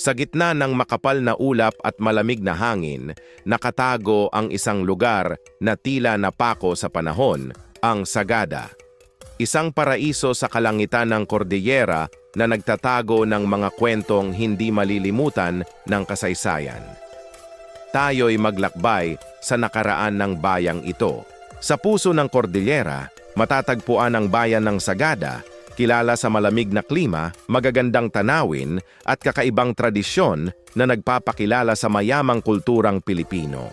Sa gitna ng makapal na ulap at malamig na hangin, nakatago ang isang lugar na tila napako sa panahon, ang Sagada. Isang paraiso sa kalangitan ng Cordillera na nagtatago ng mga kwentong hindi malilimutan ng kasaysayan. Tayo'y maglakbay sa nakaraan ng bayang ito. Sa puso ng Cordillera, matatagpuan ang bayan ng Sagada, kilala sa malamig na klima, magagandang tanawin at kakaibang tradisyon na nagpapakilala sa mayamang kulturang Pilipino.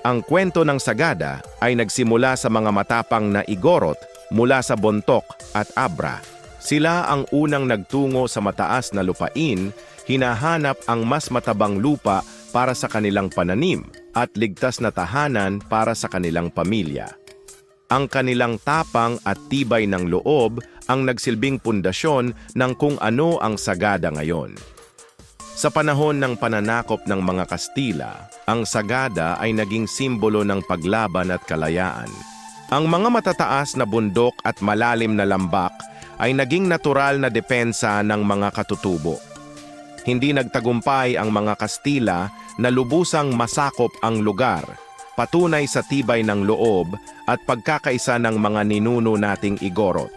Ang kwento ng Sagada ay nagsimula sa mga matapang na Igorot mula sa Bontok at Abra. Sila ang unang nagtungo sa mataas na lupain, hinahanap ang mas matabang lupa para sa kanilang pananim at ligtas na tahanan para sa kanilang pamilya. Ang kanilang tapang at tibay ng loob ang nagsilbing pundasyon ng kung ano ang Sagada ngayon. Sa panahon ng pananakop ng mga Kastila, ang Sagada ay naging simbolo ng paglaban at kalayaan. Ang mga matataas na bundok at malalim na lambak ay naging natural na depensa ng mga katutubo. Hindi nagtagumpay ang mga Kastila na lubusang masakop ang lugar, patunay sa tibay ng loob at pagkakaisa ng mga ninuno nating Igorot.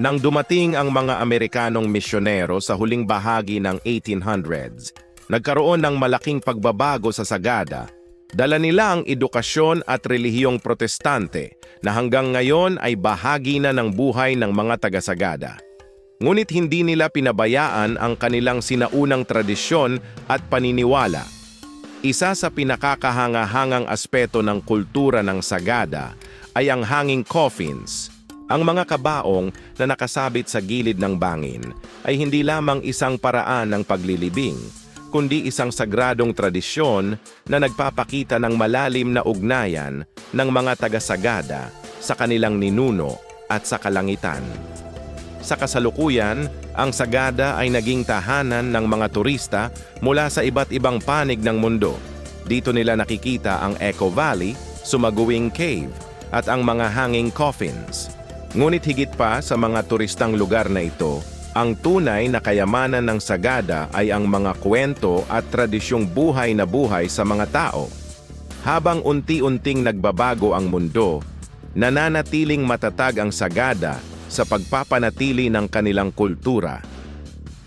Nang dumating ang mga Amerikanong misyonero sa huling bahagi ng 1800s, nagkaroon ng malaking pagbabago sa Sagada. Dala nila ang edukasyon at relihiyong protestante na hanggang ngayon ay bahagi na ng buhay ng mga taga-Sagada. Ngunit hindi nila pinabayaan ang kanilang sinaunang tradisyon at paniniwala. Isa sa pinakakahangahangang aspeto ng kultura ng Sagada ay ang hanging coffins. Ang mga kabaong na nakasabit sa gilid ng bangin ay hindi lamang isang paraan ng paglilibing, kundi isang sagradong tradisyon na nagpapakita ng malalim na ugnayan ng mga taga-Sagada sa kanilang ninuno at sa kalangitan. Sa kasalukuyan, ang Sagada ay naging tahanan ng mga turista mula sa iba't ibang panig ng mundo. Dito nila nakikita ang Echo Valley, Sumaguing Cave, at ang mga hanging coffins. Ngunit higit pa sa mga turistang lugar na ito, ang tunay na kayamanan ng Sagada ay ang mga kwento at tradisyong buhay na buhay sa mga tao. Habang unti-unting nagbabago ang mundo, nananatiling matatag ang Sagada sa pagpapanatili ng kanilang kultura.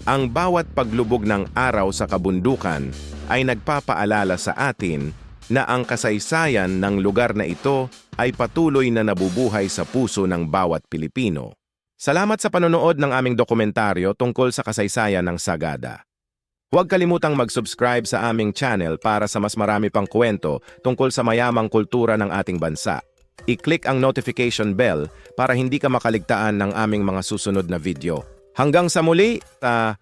Ang bawat paglubog ng araw sa kabundukan ay nagpapaalala sa atin na ang kasaysayan ng lugar na ito ay patuloy na nabubuhay sa puso ng bawat Pilipino. Salamat sa panonood ng aming dokumentaryo tungkol sa kasaysayan ng Sagada. Huwag kalimutang mag-subscribe sa aming channel para sa mas marami pang kwento tungkol sa mayamang kultura ng ating bansa. I-click ang notification bell para hindi ka makaligtaan ng aming mga susunod na video. Hanggang sa muli, ta